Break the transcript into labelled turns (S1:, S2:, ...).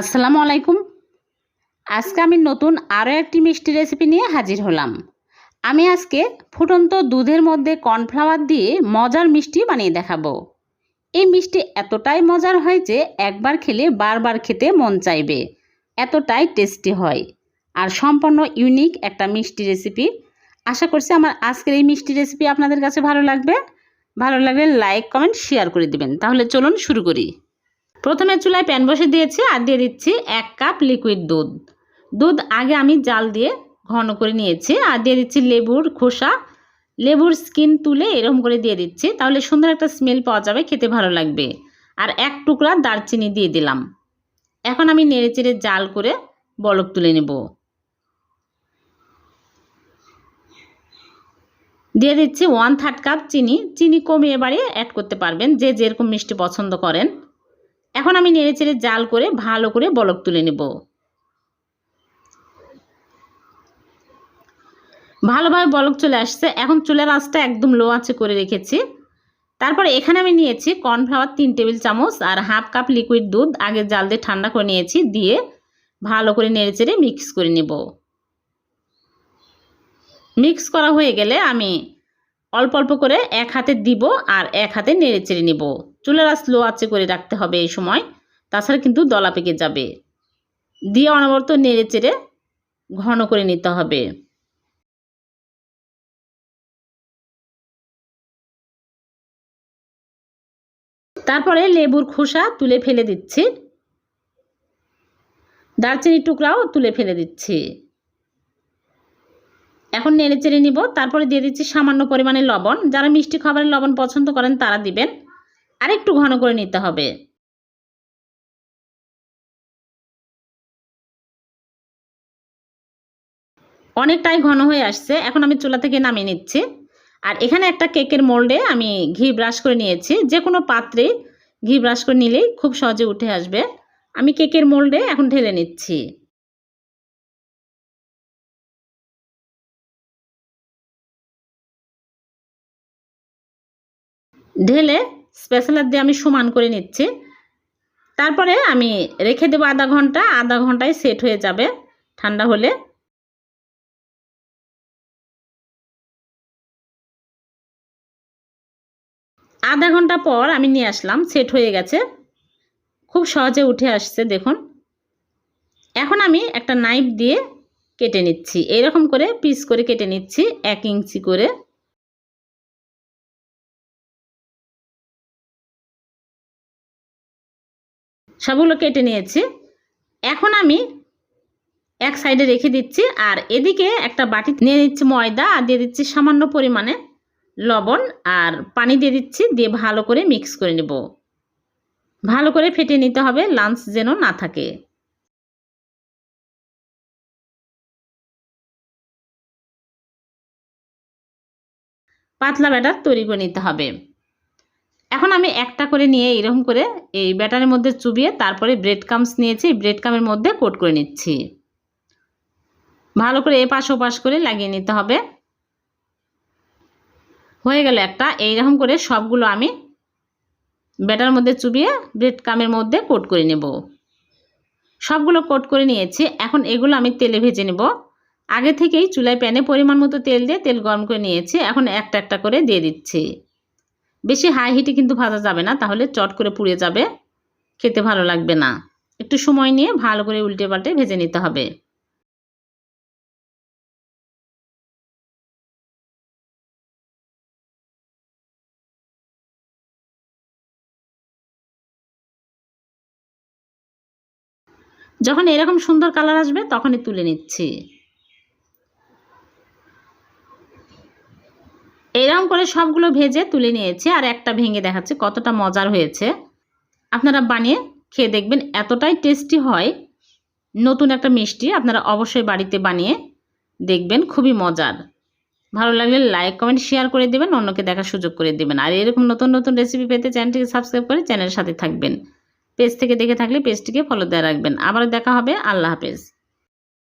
S1: আসসালামু আলাইকুম। আজকে আমি নতুন আরও একটি মিষ্টি রেসিপি নিয়ে হাজির হলাম। আমি আজকে ফুটন্ত দুধের মধ্যে কর্নফ্লাওয়ার দিয়ে মজার মিষ্টি বানিয়ে দেখাবো। এই মিষ্টি এতটাই মজার হয় যে একবার খেলে বারবার খেতে মন চাইবে। এতটাই টেস্টি হয়। আর সম্পূর্ণ ইউনিক একটা মিষ্টি রেসিপি আশা করছি আমার আজকের এই মিষ্টি রেসিপি আপনাদের কাছে ভালো লাগবে। ভালো লাগলে লাইক কমেন্ট শেয়ার করে দিবেন। তাহলে চলুন শুরু করি। প্রথমে চুলায় প্যান বসে দিয়েছি আর দিয়ে দিচ্ছি এক কাপ লিকুইড দুধ। দুধ আগে আমি জাল দিয়ে ঘন করে নিয়েছি আর দিয়ে দিচ্ছি লেবুর খোসা। লেবুর স্কিন তুলে এরকম করে দিয়ে দিচ্ছি, তাহলে সুন্দর একটা স্মেল পাওয়া যাবে, খেতে ভালো লাগবে। আর এক টুকরা দারচিনি দিয়ে দিলাম। এখন আমি নেড়ে চেড়ে জাল করে বলক তুলে নেব। দিয়ে দিচ্ছি ওয়ান থার্ড কাপ চিনি। চিনি কমিয়ে বাড়িয়ে অ্যাড করতে পারবেন, যে যেরকম মিষ্টি পছন্দ করেন। এখন আমি নেড়ে চেড়ে জাল করে ভালো করে বলক তুলে নেব। ভালোভাবে বলক চলে আসছে। এখন চুলের আঁচটা একদম লো আঁচে করে রেখেছি। তারপর এখানে আমি নিয়েছি কর্নফ্লাওয়ার তিন টেবিল চামচ আর হাফ কাপ লিকুইড দুধ। আগে জাল দিয়ে ঠান্ডা করে নিয়েছি, দিয়ে ভালো করে নেড়ে চেড়ে মিক্স করে নেব। মিক্স করা হয়ে গেলে আমি অল্প অল্প করে এক হাতে দিব আর এক হাতে নেড়ে চেড়ে নেব। চুলের আঁচ লো আঁচে করে রাখতে হবে এই সময়। তাছাড়া কিন্তু দলা পেকে যাবে। দিয়ে অনবরত নেড়ে চেড়ে ঘন করে নিতে হবে। তারপরে লেবুর খোসা তুলে ফেলে দিচ্ছি। দারচিনির টুকরাও তুলে ফেলে দিচ্ছি। এখন নেড়ে চেড়ে নিব। তারপরে দিয়ে দিচ্ছি সামান্য পরিমাণে লবণ। যারা মিষ্টি খাবারের লবণ পছন্দ করেন তারা দিবেন। আর একটু ঘন করে নিতে হবে। অনেকটাই ঘন হয়ে আসছে। এখন আমি চুলা থেকে নামিয়ে নিচ্ছি। আর এখানে একটা কেকের মোল্ডে আমি ঘি ব্রাশ করে নিয়েছি। যে কোনো পাত্রে ঘি ব্রাশ করে নিলেই খুব সহজে উঠে আসবে। আমি কেকের মোল্ডে এখন ঢেলে নিচ্ছি। ঢেলে স্পেশালার দিয়ে আমি সমান করে নিচ্ছি। তারপরে আমি রেখে দেবো আধা ঘণ্টা, আধা ঘন্টায় সেট হয়ে যাবে ঠান্ডা হলে। আধা ঘণ্টা পর আমি নিয়ে আসলাম সেট হয়ে গেছে। খুব সহজে উঠে আসছে, দেখুন। এখন আমি একটা নাইফ দিয়ে কেটে নিচ্ছি। এরকম করে পিস করে কেটে নিচ্ছি, এক ইঞ্চি করে। সবগুলো কেটে নিয়েছি। এখন আমি এক সাইডে রেখে দিচ্ছি আর এদিকে একটা বাটি নিয়ে নিচ্ছি ময়দা আর দিয়ে দিচ্ছি সামান্য পরিমাণে লবণ আর পানি দিয়ে দিচ্ছি, দিয়ে ভালো করে মিক্স করে নেব। ভালো করে ফেটে নিতে হবে লাঞ্চ যেন না থাকে। পাতলা ব্যাটার তৈরি করে নিতে হবে। এখন আমি একটা করে নিয়ে এরকম করে এই ব্যাটারের মধ্যে চুবিয়ে তারপরে ব্রেড কামস নিয়েছি ব্রেড কামের মধ্যে কোট করে নিচ্ছি। ভালো করে এপাশ ওপাশ করে লাগিয়ে নিতে হবে। হয়ে গেল একটা, এইরকম করে সবগুলো আমি ব্যাটার মধ্যে চুবিয়ে ব্রেড কামের মধ্যে কোট করে নেব। সবগুলো কোট করে নিয়েছি, এখন এগুলো আমি তেলে ভেজে নেব। আগে থেকেই চুলায় প্যানে পরিমাণ মতো তেল দিয়ে তেল গরম করে নিয়েছি, এখন একটা একটা করে দিয়ে দিচ্ছি। বেশি হাই হিটে কিন্তু ভাজা যাবে না, তাহলে চট করে পুড়ে যাবে, খেতে ভালো লাগবে না। একটু সময় নিয়ে ভালো করে উল্টে পাল্টে ভেজে নিতে হবে। যখন এরকম সুন্দর কালার আসবে, তখনই তুলে নিচ্ছি। এরকম করে সবগুলো ভেজে তুলে নিয়েছি আর একটা ভেঙে দেখাচ্ছি কতটা মজার হয়েছে। আপনারা বানিয়ে খেয়ে দেখবেন এতটাই টেস্টি হয়। নতুন একটা মিষ্টি আপনারা অবশ্যই বাড়িতে বানিয়ে দেখবেন, খুবই মজার। ভালো লাগলে লাইক কমেন্ট শেয়ার করে দেবেন, অন্যকে দেখার সুযোগ করে দেবেন। আর এরকম নতুন নতুন রেসিপি পেতে চ্যানেলটিকে সাবস্ক্রাইব করে চ্যানেলের সাথে থাকবেন। পেজ থেকে দেখে থাকলে পেজটিকে ফলো দেওয়া রাখবেন। আবার দেখা হবে। আল্লাহ হাফেজ।